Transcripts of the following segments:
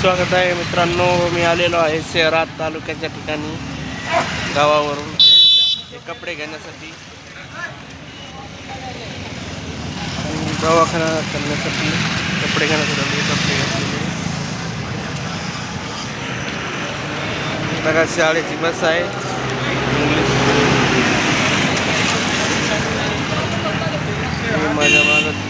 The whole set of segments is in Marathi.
स्वागत आहे मित्रांनो. मी आलेलो आहे शहरात तालुक्याच्या ठिकाणी गावावरून. हे कपडे घेण्यासाठी दवाखाना करण्यासाठी कपडे घेण्यासाठी आलो. कपडे घेतलेले. बघा शाळेची बस आहे. इंग्लिश माझ्या मागत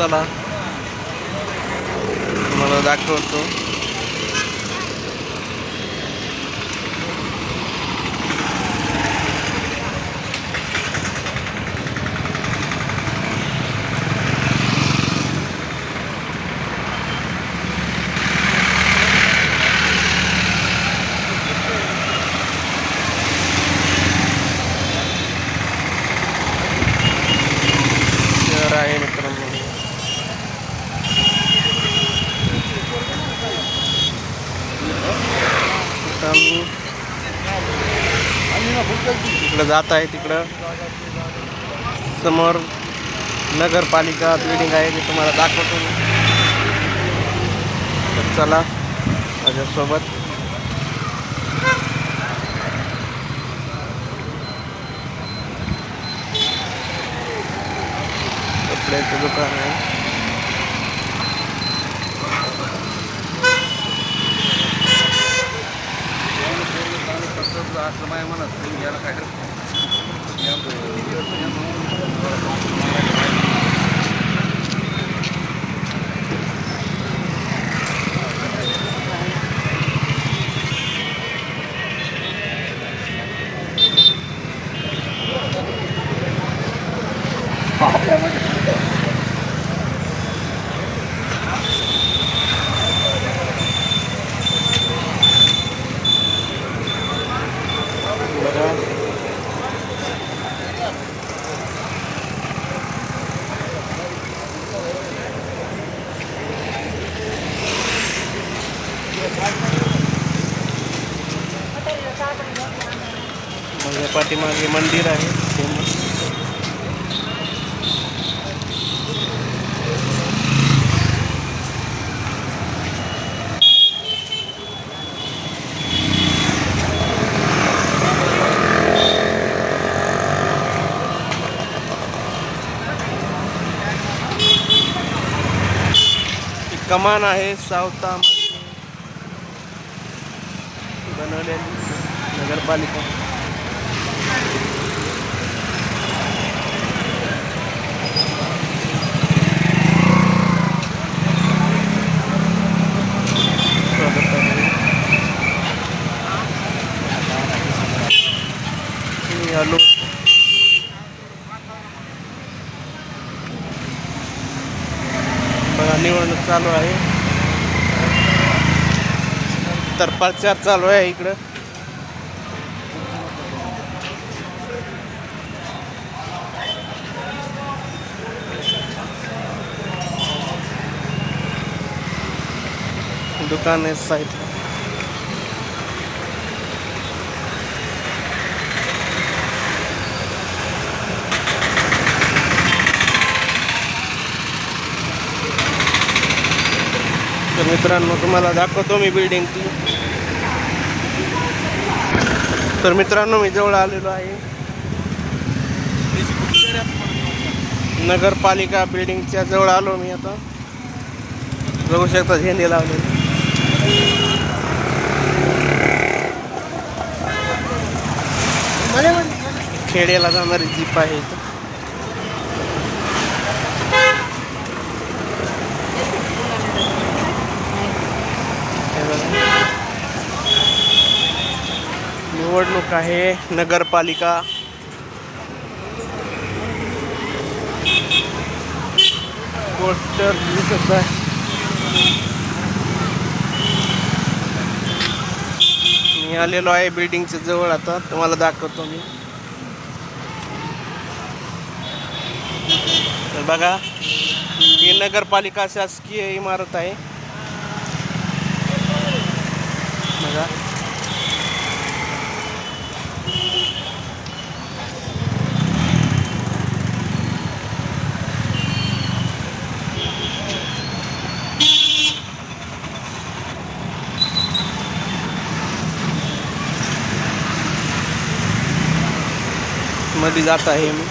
चला. तुम्हाला दाखवतो शहर आहे मित्रांनो आता आम्ही तिकडं जात आहे तिकडं. समोर नगरपालिका बिल्डिंग आहे ते तुम्हाला दाखवतो. तर चला माझ्यासोबत. कपड्याचं दुकान आहे बघा त्याच्या पाठीमागे मंदिर आहे. ती कमान आहे सावता बनवलेली नगरपालिका स्वागत आहे. मी आलो बघा निवडणूक चालू आहे. तर प्रचार चालू आहे इकडं. दुकान आहे साईड मित्रांनो तुम्हाला दाखवतो मी बिल्डिंग ती तर मित्रांनो मी जवळ आलेलो आहे. नगरपालिका बिल्डिंगच्या जवळ आलो मी आता. बघू शकता झेंडे लावले खेड्याला जाणारी जीप आहे इथं हे बघा. निवडणूक आहे नगरपालिका. पोस्टर दिसत आहे. मी आलेलो आहे बिल्डिंगच्या जवळ आता तुम्हाला दाखवतो मी. तर बघा ही नगरपालिका शासकीय इमारत आहे. बघा. मध्ये जात आहे. मी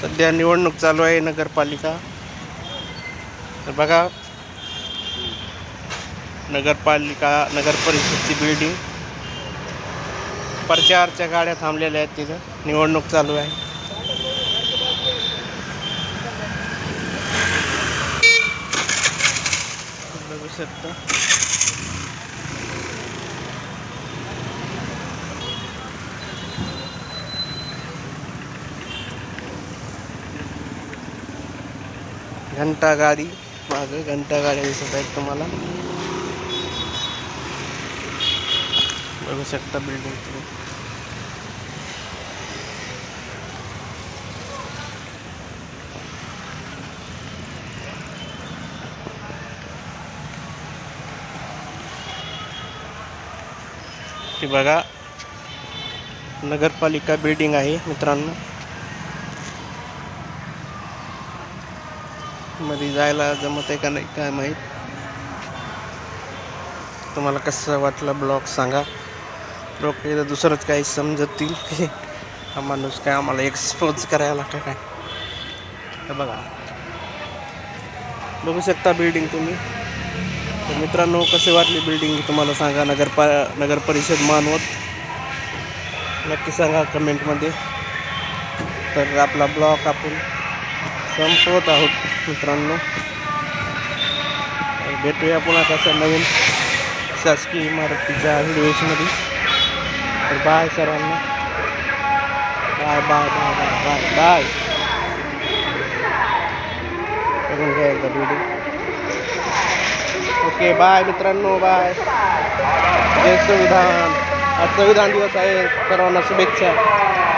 सध्या निवडणूक चालू आहे नगरपालिका. तर बघा नगरपालिका नगर परिषदची बिल्डिंग प्रचारच्या गाड्या थांबलेल्या आहेत तिथं. निवडणूक चालू आहे बघू शकता. घंटा गाडी मागे घंटा गाड्या दिसत आहेत तुम्हाला. बघू शकता बिल्डिंग ती बघा. नगरपालिका बिल्डिंग आहे मित्रांनो. मध्ये जायला जमत आहे का नाही काय माहीत. तुम्हाला कसं वाटलं ब्लॉग सांगा. लोक दुसरंच काही समजतील. की हा माणूस काय आम्हाला एक्सपोज करायला का काय? हे बघा. बघू शकता बिल्डिंग तुम्ही. तर मित्रांनो कसे वाटली बिल्डिंग तुम्हाला सांगा. नगरपा नगर परिषद मानवत. नक्की सांगा कमेंटमध्ये तर आपला ब्लॉक आपण संपवत आहोत मित्रांनो. भेटूया पुन्हा कशा नवीन शासकीय इमारतीच्या व्हिडिओजमध्ये तर बाय सर्वांना bye bye bye bye bye bye बघून घ्या एकदा व्हिडिओ ओके बाय मित्रांनो बाय. जय संविधान. आज संविधान दिवस आहे. सर्वांना शुभेच्छा.